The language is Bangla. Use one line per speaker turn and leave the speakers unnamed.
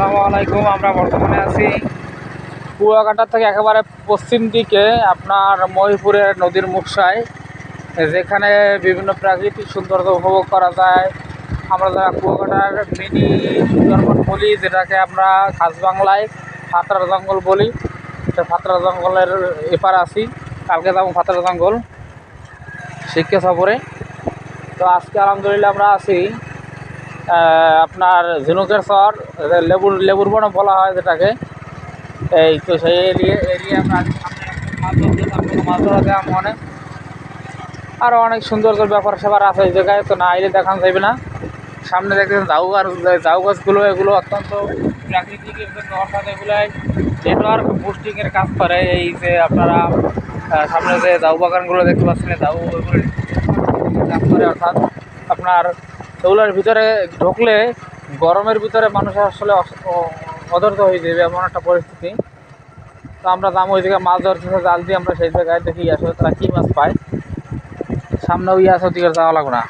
আসসালামু আলাইকুম, আমরা বর্তমানে আছি কুয়াকাটা থেকে একেবারে পশ্চিম দিকে আপনার মহিপুরের নদীর মুখসায়, যেখানে বিভিন্ন প্রাকৃতিক সৌন্দর্য উপভোগ করা যায়। আমরা যারা কুয়াকাটার মিনি সুন্দরবন বলি, যেটাকে আমরা খাস বাংলায় ফাতরা জঙ্গল বলি সে ফাতরা জঙ্গলের এপার আছি। কালকে যাব ফাতরা জঙ্গল, শিক্ষা সফরে। তো আজকে আলহামদুলিল্লাহ আমরা আছি আপনার ঝিনুকের চর লেবুর লেবুর বন বলা হয় যেটাকে। এই তো সেই এরিয়া এরিয়া মাছ যায় মনে। আরও অনেক সুন্দর সুন্দর ব্যাপার স্যাপার আছে এই জায়গায়, তো না আইলে দেখানো যাবে না। সামনে দেখতেছেন ঝাউ আর ঝাউ গাছগুলো, এগুলো অত্যন্ত প্রাকৃতিক অর্থাৎ এগুলাই নেটওয়ার্ক বুস্টিংয়ের কাজ করে। এই যে আপনারা সামনে যে ঝাউ বাগানগুলো দেখতে পাচ্ছেন ঝাউ ওগুলো কাজ করে, অর্থাৎ আপনার সেগুলোর ভিতরে ঢুকলে গরমের ভিতরে মানুষ আসলে অদর্থ হয়ে যাবে এমন একটা পরিস্থিতি তো আমরা দাম ওই দিকে মাছ ধরতে জাল দিয়ে, আমরা সেই জায়গায় দেখি আসলে তারা কী মাছ পায় সামনে ওই আছে, ওদিকে যাওয়া লাগবে না আর।